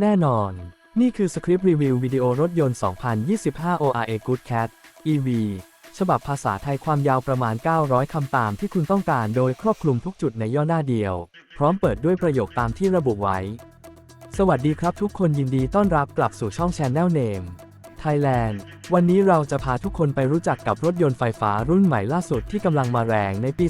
แน่นอน นี่คือสคริปต์รีวิววิดีโอรถยนต์ 2025 ORA Good Cat EV ฉบับภาษาไทยความยาวประมาณ 900 คำตามที่คุณต้องการโดยครอบคลุมทุกจุดในย่อหน้าเดียว พร้อมเปิดด้วยประโยคตามที่ระบุไว้ สวัสดีครับทุกคนยินดีต้อนรับกลับสู่ช่อง Channel Name Thailand วันนี้เราจะพาทุกคนไปรู้จักกับรถยนต์ไฟฟ้ารุ่นใหม่ล่าสุดที่กำลังมาแรงในปี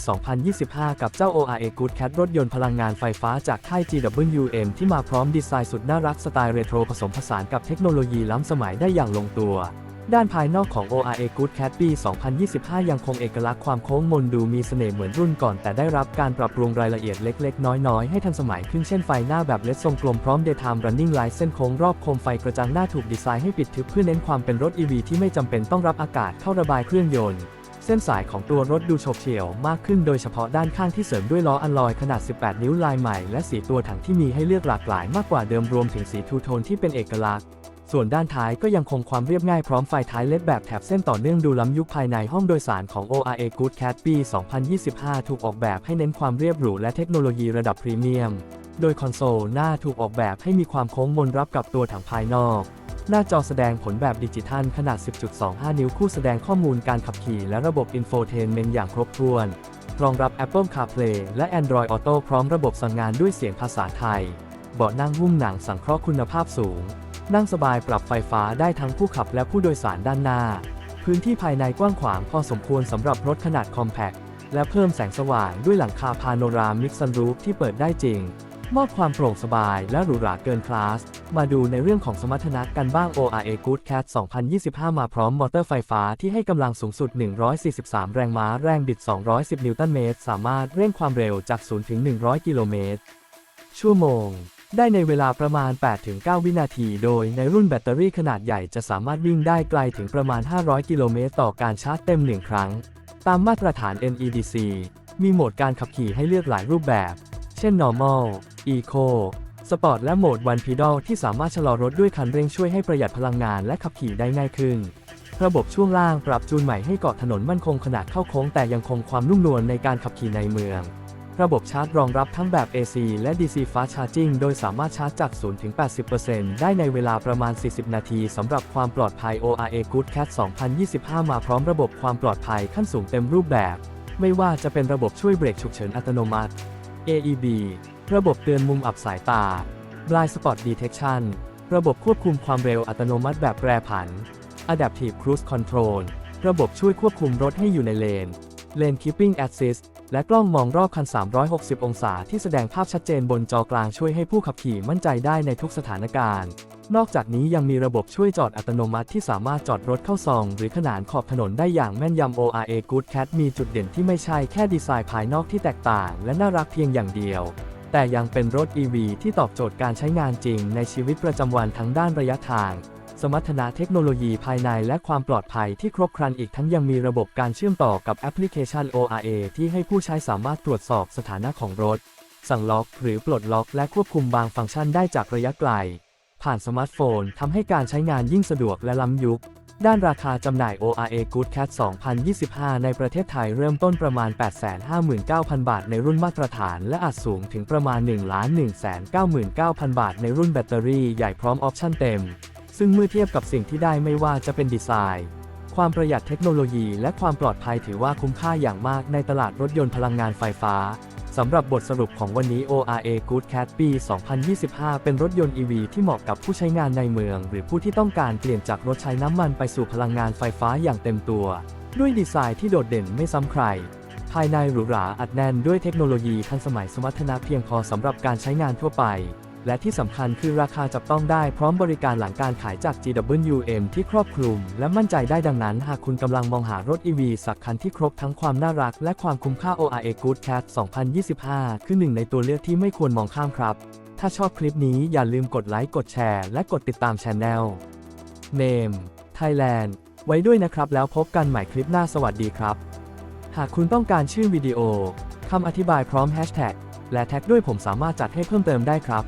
2025 กับเจ้า ORA Good Cat รถยนต์พลังงานไฟฟ้าจากค่าย GWM ที่มาพร้อมดีไซน์สุดน่ารักสไตล์เรโทรผสมผสานกับเทคโนโลยีล้ำสมัยได้อย่างลงตัว ด้านภายนอกของ ORA Good Cat ปี 2025 ยังคงเอกลักษณ์ความโค้งมนดูมีเสน่ห์เหมือนรุ่นก่อน แต่ได้รับการปรับปรุงรายละเอียดเล็ก ๆ น้อย ๆ ให้ทันสมัยขึ้นเช่นไฟหน้าแบบเลดทรงกลมพร้อม Daytime Running Light เส้นโค้งรอบโคมไฟกระจังหน้าถูกดีไซน์ให้ปิดทึบเพื่อเน้นความเป็นรถ EV ที่ไม่จำเป็นต้องรับอากาศเข้าระบายเครื่องยนต์เส้นสายของตัวรถดูโฉบเฉี่ยวมากขึ้นโดยเฉพาะด้านข้างที่เสริมด้วยล้ออัลลอยขนาด 18 นิ้วลายใหม่ และสีตัวถังที่มีให้เลือกหลากหลายมากกว่าเดิมรวมถึงสีทูโทนที่เป็นเอกลักษณ์ ส่วนด้านท้ายก็ยังคงความเรียบง่ายพร้อมไฟท้ายเล็ดแบบแถบเส้นต่อเนื่องดูล้ำยุคภายในห้องโดยสารของ ORA Good Cat ปี 2025 ถูกออกแบบให้เน้นความเรียบหรูและเทคโนโลยีระดับพรีเมียม โดยคอนโซลหน้าถูกออกแบบให้มีความโค้งมนรับกับตัวถังภายนอก หน้าจอแสดงผลแบบดิจิทัลขนาด 10.25 นิ้วคู่แสดงข้อมูลการขับขี่และระบบ Infotainment อย่างครบถ้วน รองรับ Apple CarPlay และ Android Auto พร้อมระบบสั่งงานด้วยเสียงภาษาไทย เบาะนั่งหุ้มหนังสังเคราะห์คุณภาพสูง นั่งสบายปรับไฟฟ้าได้ทั้งผู้ขับและผู้โดยสารด้านหน้า พื้นที่ภายในกว้างขวางพอสมควรสำหรับรถขนาดคอมแพคและเพิ่มแสงสว่างด้วยหลังคาพาโนรามิกซันรูฟที่เปิดได้จริง มอบความโปร่งสบายและหรูหราเกินคลาส มาดูในเรื่องของสมรรถนะกันบ้าง ORA Good Cat 2025 มาพร้อมมอเตอร์ไฟฟ้าที่ให้กำลังสูงสุด 143 แรงม้า แรงบิด 210 นิวตันเมตร สามารถเร่งความเร็วจาก 0 ถึง 100 กิโลเมตร ชั่วโมง ได้ในเวลาประมาณ 8-9 วินาที โดยในรุ่นแบตเตอรี่ขนาดใหญ่จะสามารถวิ่งได้ไกลถึงประมาณ 500 กิโลเมตรต่อการชาร์จเต็ม 1 ครั้ง ตามมาตรฐาน NEDC มีโหมดการขับขี่ให้เลือกหลายรูปแบบ เช่น normal eco sport และโหมด one pedal ที่สามารถชะลอรถด้วยคันเร่งช่วยให้ประหยัดพลังงานและขับขี่ได้ง่ายขึ้น ระบบช่วงล่างปรับจูนใหม่ให้เกาะถนนมั่นคงขนาดเข้าโค้งแต่ยังคงความนุ่มนวลในการขับขี่ในเมือง ระบบชาร์จรองรับทั้งแบบ AC และ DC Fast Charging โดยสามารถชาร์จจาก0ถึง80%ได้ในเวลาประมาณ 40 นาทีสำหรับความปลอดภัย ORA Good Cat 2025 มาพร้อมระบบความปลอดภัยขั้นสูงเต็มรูปแบบ ไม่ว่าจะเป็นระบบช่วยเบรกฉุกเฉินอัตโนมัติ AEB ระบบเตือนมุมอับสายตา Blind Spot Detection ระบบควบคุมความเร็วอัตโนมัติแบบแปรผัน Adaptive Cruise Control ระบบช่วยควบคุมรถให้อยู่ในเลน Lane Keeping Assist และกล้องมองรอบคัน 360 องศาที่แสดงภาพชัดเจนบนจอกลางช่วยให้ผู้ขับขี่มั่นใจได้ในทุกสถานการณ์ นอกจากนี้ยังมีระบบช่วยจอดอัตโนมัติที่สามารถจอดรถเข้าซอง หรือขนานขอบถนนได้อย่างแม่นยำ ORA Good Cat มีจุดเด่นที่ไม่ใช่แค่ดีไซน์ภายนอกที่แตกต่าง และน่ารักเพียงอย่างเดียว แต่ยังเป็นรถ EV ที่ตอบโจทย์การใช้งานจริงในชีวิตประจำวันทั้งด้านระยะทาง สมรรถนะเทคโนโลยีภายในและความปลอดภัยที่ครบครันอีกทั้งยังมีระบบการเชื่อมต่อกับแอปพลิเคชัน ORA ที่ให้ผู้ใช้สามารถตรวจสอบสถานะของรถ สั่งล็อกหรือปลดล็อกและควบคุมบางฟังก์ชันได้จากระยะไกล ผ่านสมาร์ทโฟนทำให้การใช้งานยิ่งสะดวกและล้ำยุค ด้านราคาจำหน่าย ORA Good Cat 2025 ในประเทศไทยเริ่มต้นประมาณ 859,000 บาทในรุ่นมาตรฐาน และอาจสูงถึงประมาณ 1,199,000 บาทในรุ่นแบตเตอรี่ใหญ่พร้อมออปชั่นเต็ม ซึ่งเมื่อเทียบกับสิ่งที่ได้ไม่ว่าจะเป็นดีไซน์ ความประหยัดเทคโนโลยี และความปลอดภัยถือว่าคุ้มค่าอย่างมากในตลาดรถยนต์พลังงานไฟฟ้าสำหรับบทสรุปของวันนี้ ORA Good Cat ปี 2025 เป็นรถยนต์ EV ที่เหมาะกับผู้ใช้งานในเมือง หรือผู้ที่ต้องการเปลี่ยนจากรถใช้น้ำมันไปสู่พลังงานไฟฟ้าอย่างเต็มตัว ด้วยดีไซน์ที่โดดเด่นไม่ซ้ำใคร ภายในหรูหราอัดแน่นด้วยเทคโนโลยีทันสมัยสมรรถนะเพียงพอสำหรับการใช้งานทั่วไป และที่สำคัญคือราคาจับต้องได้พร้อมบริการหลังการขายจาก GWM ที่ครอบคลุม และมั่นใจได้ดังนั้น หากคุณกำลังมองหารถ EV สักคันที่ครบทั้งความน่ารักและความคุ้มค่า ORA Good Cat 2025 คือหนึ่งในตัวเลือกที่ไม่ควรมองข้ามครับ ถ้าชอบคลิปนี้อย่าลืมกดไลค์กดแชร์และกดติดตาม Channel Name Thailand ไว้ด้วยนะครับแล้วพบกันใหม่คลิปหน้าสวัสดีครับ หากคุณต้องการชื่อวิดีโอคำอธิบายพร้อมแฮชแท็กและแท็กด้วยผมสามารถจัดให้เพิ่มเติมได้ครับ